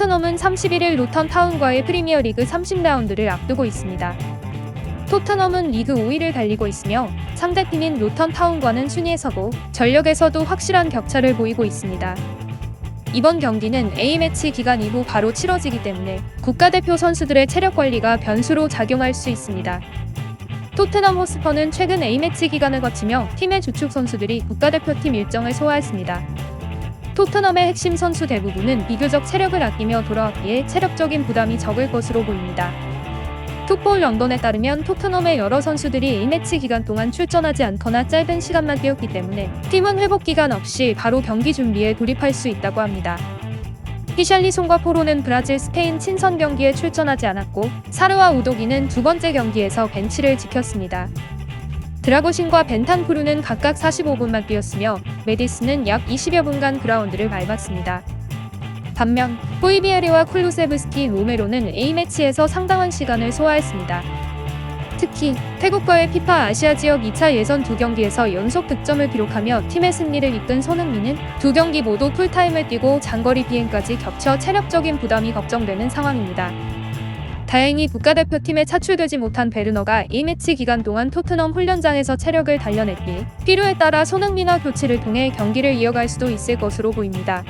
토트넘은 31일 루턴 타운과의 프리미어리그 30라운드를 앞두고 있습니다. 토트넘은 리그 5위를 달리고 있으며 상대팀인 루턴 타운과는 순위에 서고 전력에서도 확실한 격차를 보이고 있습니다. 이번 경기는 A매치 기간 이후 바로 치러지기 때문에 국가대표 선수들의 체력 관리가 변수로 작용할 수 있습니다. 토트넘 호스퍼는 최근 A매치 기간을 거치며 팀의 주축 선수들이 국가대표팀 일정을 소화했습니다. 토트넘의 핵심 선수 대부분은 비교적 체력을 아끼며 돌아왔기에 체력적인 부담이 적을 것으로 보입니다. 풋볼 런던에 따르면 토트넘의 여러 선수들이 A매치 기간 동안 출전하지 않거나 짧은 시간만 뛰었기 때문에 팀은 회복 기간 없이 바로 경기 준비에 돌입할 수 있다고 합니다. 히샬리송과 포로는 브라질 스페인 친선 경기에 출전하지 않았고 사르와 우도기는 두 번째 경기에서 벤치를 지켰습니다. 드라고신과 벤탄쿠르는 각각 45분만 뛰었으며 메디스는 약 20여 분간 그라운드를 밟았습니다. 반면 호이비에리와 쿨루세브스키 로메로는 A매치에서 상당한 시간을 소화했습니다. 특히 태국과의 피파 아시아 지역 2차 예선 두 경기에서 연속 득점을 기록하며 팀의 승리를 이끈 손흥민은 두 경기 모두 풀타임을 뛰고 장거리 비행까지 겹쳐 체력적인 부담이 걱정되는 상황입니다. 다행히 국가대표팀에 차출되지 못한 베르너가 A매치 기간 동안 토트넘 훈련장에서 체력을 단련했기에 필요에 따라 손흥민과 교체를 통해 경기를 이어갈 수도 있을 것으로 보입니다.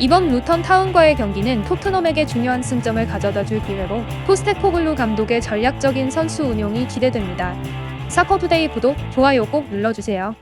이번 루턴 타운과의 경기는 토트넘에게 중요한 승점을 가져다 줄 기회로 포스테코글루 감독의 전략적인 선수 운용이 기대됩니다. 사커투데이 구독, 좋아요 꼭 눌러주세요.